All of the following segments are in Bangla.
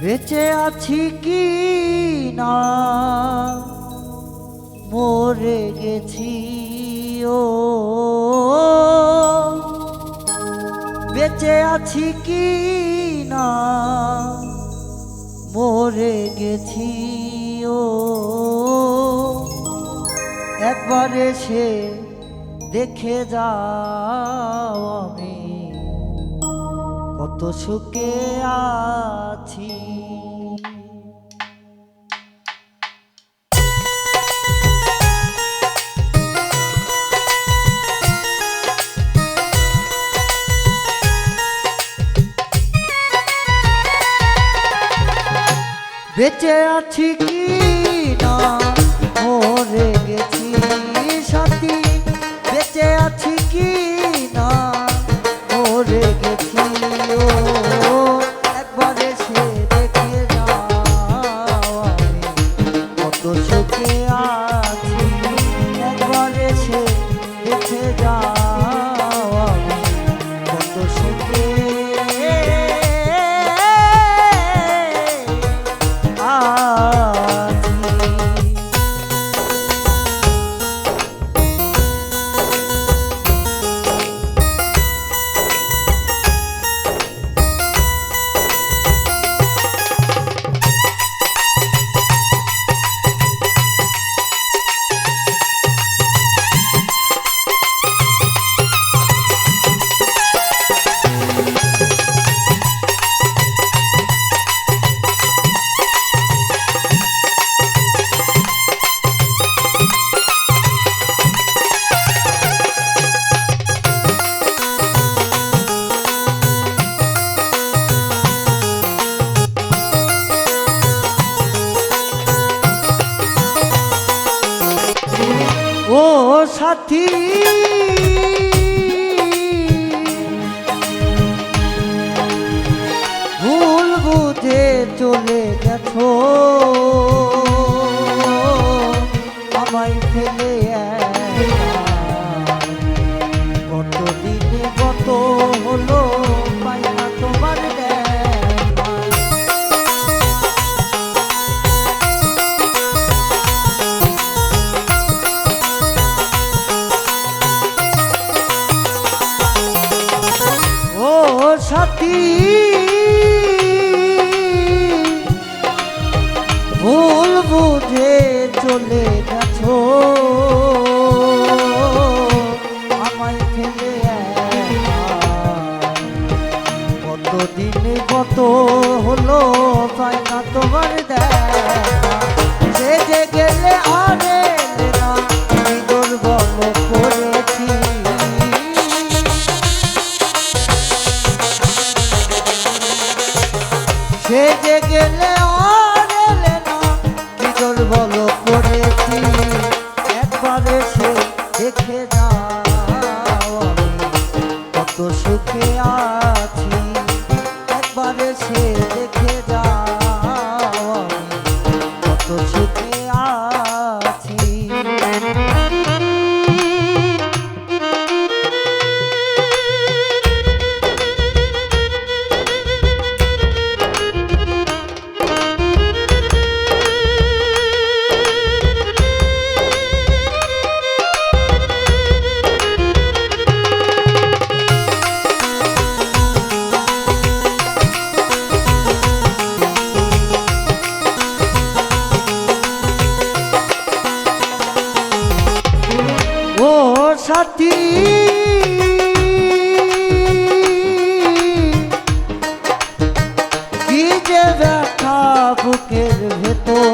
বেঁচে আছি কি না? মরে গেছি, ও। বেঁচে আছি কি না? মরে গেছি, ও। একবার এসে দেখে যাও আমি। কত সুখে আছি। বেঁচে আছি কি না? ওরে con ভুল বুঝে চলে গেছো। সে যে গেলে আর এলে না কি করব করেছি একবারে সে দেখে को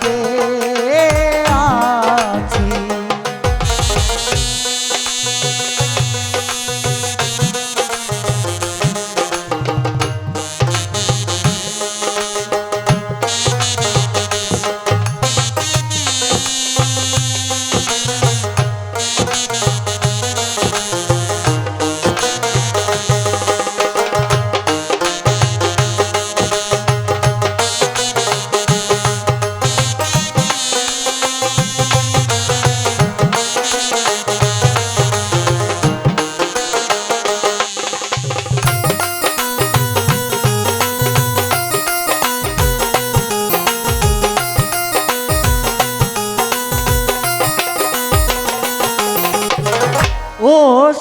ও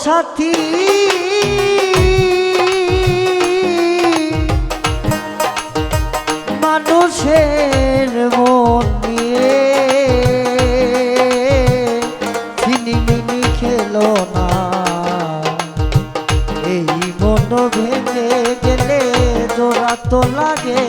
সাথী। মানুষের মন নিয়ে ছিনিমিনি খেলো না। এই মন ভেঙে গেলে জোড়া তো লাগে।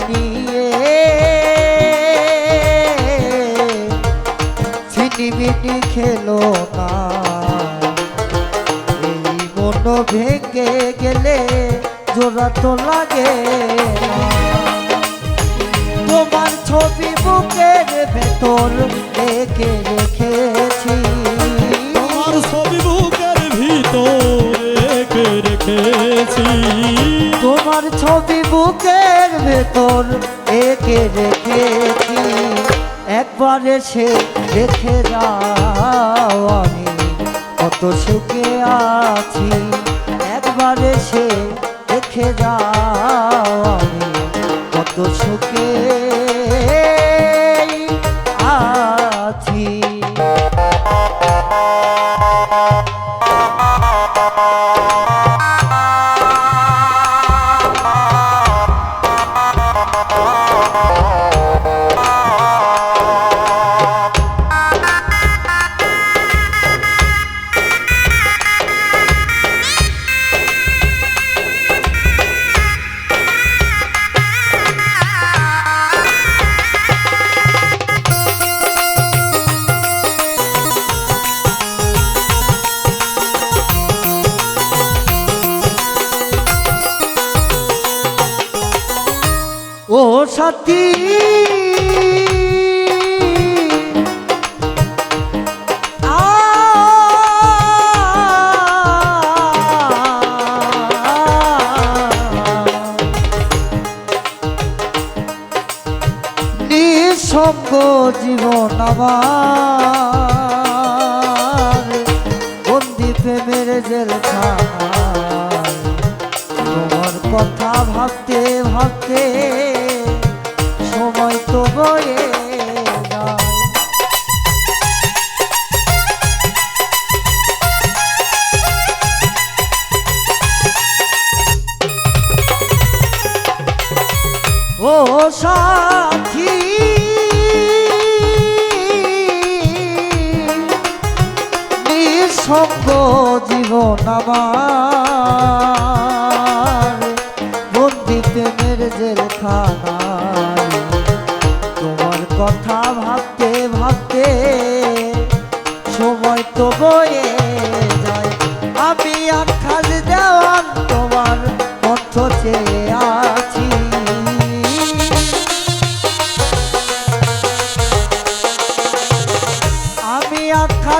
নিয়ে ছিনিমিনি খেলো না এই মন ভেঙে গেলে জোড়া তো লাগে তোমার ছবি বুকের ভেতর এঁকে রেখেছি বুকের ভেতর একে রেখেছি। একবার এসে দেখে যাও আমি কত সুখে আছি। একবার এসে দেখে যাও Oh, সাথী নিঃসঙ্গ জীবন আমার।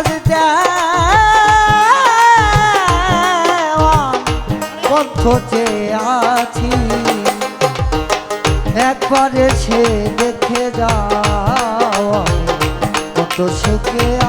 দেওয়ান কণ্ঠ আছি। একবারে সে দেখে যাও। কত সুখে